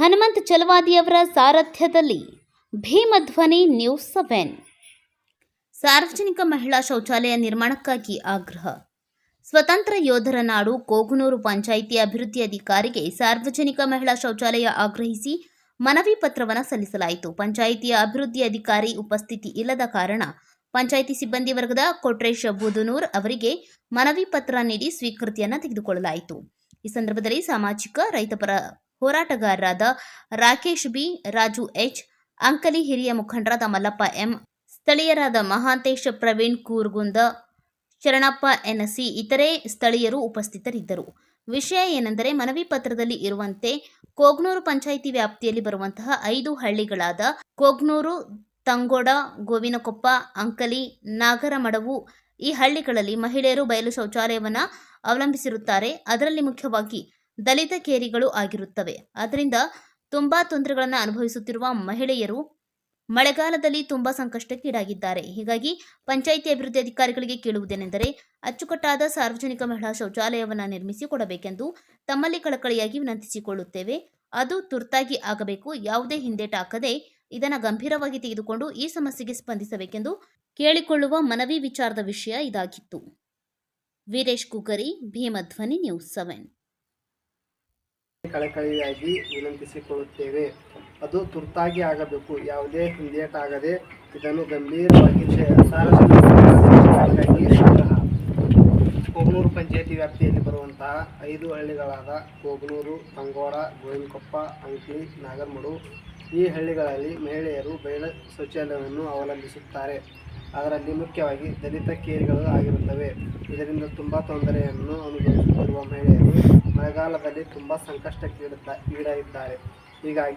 ಹನುಮಂತ್ ಚಲವಾದಿಯವರ ಸಾರಥ್ಯದಲ್ಲಿ ಭೀಮಧ್ವನಿ news seven. ಸಾರ್ವಜನಿಕ ಮಹಿಳಾ ಶೌಚಾಲಯ ನಿರ್ಮಾಣಕ್ಕಾಗಿ ಆಗ್ರಹ. ಸ್ವತಂತ್ರ ಯೋಧರ ನಾಡು ಕೋಗುನೂರು ಪಂಚಾಯಿತಿ ಅಭಿವೃದ್ಧಿ ಅಧಿಕಾರಿಗೆ ಸಾರ್ವಜನಿಕ ಮಹಿಳಾ ಶೌಚಾಲಯ ಆಗ್ರಹಿಸಿ ಮನವಿ ಪತ್ರವನ್ನು ಸಲ್ಲಿಸಲಾಯಿತು. ಪಂಚಾಯಿತಿಯ ಅಭಿವೃದ್ಧಿ ಅಧಿಕಾರಿ ಉಪಸ್ಥಿತಿ ಇಲ್ಲದ ಕಾರಣ ಪಂಚಾಯಿತಿ ಸಿಬ್ಬಂದಿ ವರ್ಗದ ಕೊಟ್ರೇಶ್ ಬುದನೂರ್ ಅವರಿಗೆ ಮನವಿ ಪತ್ರ ನೀಡಿ ಸ್ವೀಕೃತಿಯನ್ನು ತೆಗೆದುಕೊಳ್ಳಲಾಯಿತು. ಈ ಸಂದರ್ಭದಲ್ಲಿ ಸಾಮಾಜಿಕ, ರೈತಪರ ಹೋರಾಟಗಾರರಾದ ರಾಕೇಶ್ ಬಿ, ರಾಜು ಎಚ್, ಅಂಕಲಿ ಹಿರಿಯ ಮುಖಂಡರಾದ ಮಲ್ಲಪ್ಪ ಎಂ, ಸ್ಥಳೀಯರಾದ ಮಹಾಂತೇಶ್ ಪ್ರವೀಣ್ ಕೂರ್ಗುಂದ, ಶರಣಪ್ಪ ಎನ್ಸಿ, ಇತರೆ ಸ್ಥಳೀಯರು ಉಪಸ್ಥಿತರಿದ್ದರು. ವಿಷಯ ಏನೆಂದರೆ ಮನವಿ ಪತ್ರದಲ್ಲಿ ಇರುವಂತೆ ಕೋಗ್ನೂರು ಪಂಚಾಯಿತಿ ವ್ಯಾಪ್ತಿಯಲ್ಲಿ ಬರುವಂತಹ ಐದು ಹಳ್ಳಿಗಳಾದ ಕೋಗ್ನೂರು, ತಂಗೋಡ, ಗೋವಿನಕೊಪ್ಪ, ಅಂಕಲಿ, ನಾಗರಮಡವು ಈ ಹಳ್ಳಿಗಳಲ್ಲಿ ಮಹಿಳೆಯರು ಬಯಲು ಶೌಚಾಲಯವನ್ನು ಅವಲಂಬಿಸಿರುತ್ತಾರೆ. ಅದರಲ್ಲಿ ಮುಖ್ಯವಾಗಿ ದಲಿತ ಕೇರಿಗಳು ಆಗಿರುತ್ತವೆ. ಆದ್ದರಿಂದ ತುಂಬಾ ತೊಂದರೆಗಳನ್ನು ಅನುಭವಿಸುತ್ತಿರುವ ಮಹಿಳೆಯರು ಮಳೆಗಾಲದಲ್ಲಿ ತುಂಬಾ ಸಂಕಷ್ಟಕ್ಕೀಡಾಗಿದ್ದಾರೆ ಹೀಗಾಗಿ ಪಂಚಾಯಿತಿ ಅಭಿವೃದ್ಧಿ ಅಧಿಕಾರಿಗಳಿಗೆ ಕೇಳುವುದೇನೆಂದರೆ, ಅಚ್ಚುಕಟ್ಟಾದ ಸಾರ್ವಜನಿಕ ಮಹಿಳಾ ಶೌಚಾಲಯವನ್ನು ನಿರ್ಮಿಸಿ ಕೊಡಬೇಕೆಂದು ತಮ್ಮಲ್ಲಿ ಕಳಕಳಿಯಾಗಿ ವಿನಂತಿಸಿಕೊಳ್ಳುತ್ತೇವೆ. ಅದು ತುರ್ತಾಗಿ ಆಗಬೇಕು. ಯಾವುದೇ ಹಿಂದೇಟಾಕದೆ ಇದನ್ನು ಗಂಭೀರವಾಗಿ ತೆಗೆದುಕೊಂಡು ಈ ಸಮಸ್ಯೆಗೆ ಸ್ಪಂದಿಸಬೇಕೆಂದು ಕೇಳಿಕೊಳ್ಳುವ ಮನವಿ ವಿಚಾರದ ವಿಷಯ ಇದಾಗಿತ್ತು. Veeresh Kukari Bheemadhwani news seven. ಕಳಕಳಿಯಾಗಿ ವಿನಂತಿಸಿಕೊಳ್ಳುತ್ತೇವೆ. ಅದು ತುರ್ತಾಗಿ ಆಗಬೇಕು. ಯಾವುದೇ ಹಿಂದೇಟಾಗದೆ ಇದನ್ನು ಗಂಭೀರವಾಗಿ ಕೋಗನೂರು ಪಂಚಾಯತಿ ವ್ಯಾಪ್ತಿಯಲ್ಲಿ ಬರುವಂತಹ ಐದು ಹಳ್ಳಿಗಳಾದ ಕೋಗನೂರು ತಂಗೋಡ ಗೋವಿನಕೊಪ್ಪ, ಅಂಕಿ, ನಾಗರ್ಮಡು ಈ ಹಳ್ಳಿಗಳಲ್ಲಿ ಮಹಿಳೆಯರು ಬಯಲ ಶೌಚಾಲಯವನ್ನು ಅವಲಂಬಿಸುತ್ತಾರೆ. ಅದರಲ್ಲಿ ಮುಖ್ಯವಾಗಿ ದಲಿತ ಕೇರಿಗಳು ಆಗಿರುತ್ತವೆ. ಇದರಿಂದ ತುಂಬ ತೊಂದರೆಯನ್ನು ಅನುಭವಿಸುತ್ತಿರುವ ಮಹಿಳೆಯರು ಮಳೆಗಾಲದಲ್ಲಿ ತುಂಬ ಸಂಕಷ್ಟಕ್ಕೆ ಈಡಾಗಿದ್ದಾರೆ. ಹೀಗಾಗಿ